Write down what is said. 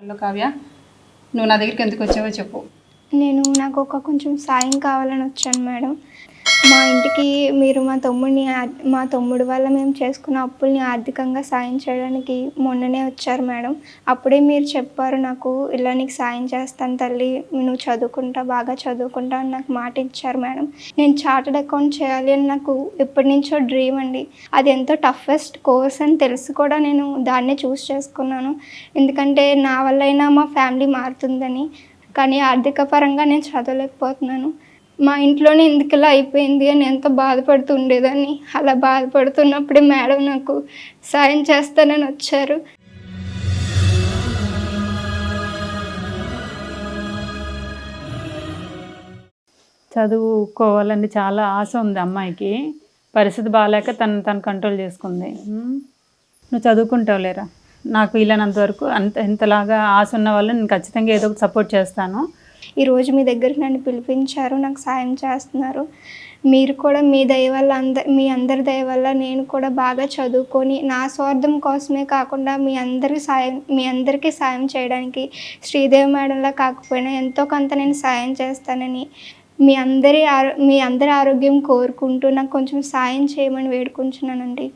Hello Kavya నువ్వు నా దగ్గరికి ఎందుకు వచ్చావో చెప్పు. నేను నాకు ఒక కొంచెం సాయం కావాలని వచ్చాను మేడం. మా ఇంటికి మీరు మా తమ్ముడిని మా తమ్ముడు వల్ల మేము చేసుకున్న అప్పుల్ని ఆర్థికంగా సాయం చేయడానికి మొన్ననే వచ్చారు మేడం. అప్పుడే మీరు చెప్పారు నాకు ఇలా నీకు సాయం చేస్తాను తల్లి నువ్వు చదువుకుంటా బాగా చదువుకుంటా అని నాకు మాట ఇచ్చారు మేడం. నేను చార్టెడ్ అకౌంట్ చేయాలి అని నాకు ఎప్పటి నుంచో డ్రీమ్ అండి. అది ఎంతో టఫెస్ట్ కోర్స్ అని తెలిసి కూడా నేను దాన్నే చూస్ చేసుకున్నాను. ఎందుకంటే నా వల్ల అయినా మా ఫ్యామిలీ మారుతుందని. కానీ ఆర్థిక పరంగా నేను చదవలేకపోతున్నాను. మా ఇంట్లోనే ఎందుకు ఇలా అయిపోయింది అని ఎంతో బాధపడుతూ ఉండేదాన్ని అలా బాధపడుతున్నప్పుడే మేడం నాకు సాయం చేస్తానని వచ్చారు. చదువుకోవాలని చాలా ఆశ ఉంది అమ్మాయికి. పరిస్థితి బాగాలేక తను తను కంట్రోల్ చేసుకుంది. నువ్వు చదువుకుంటావు లేరా? నాకు వీలైనంత వరకు అంత ఇంతలాగా ఆశ ఉన్న వాళ్ళు నేను ఖచ్చితంగా ఏదో ఒకటి సపోర్ట్ చేస్తాను. ఈరోజు మీ దగ్గరికి నన్ను పిలిపించారు నాకు సాయం చేస్తున్నారు. మీరు కూడా మీ దయ వల్ల అంద మీ అందరి దయ వల్ల నేను కూడా బాగా చదువుకొని నా స్వార్థం కోసమే కాకుండా మీ అందరి సాయం మీ అందరికీ సాయం చేయడానికి శ్రీదేవి మేడంలా కాకపోయినా ఎంతో కొంత నేను సాయం చేస్తానని మీ అందరి ఆరో మీ అందరి ఆరోగ్యం కోరుకుంటూ నాకు కొంచెం సాయం చేయమని వేడుకుంటున్నానండి.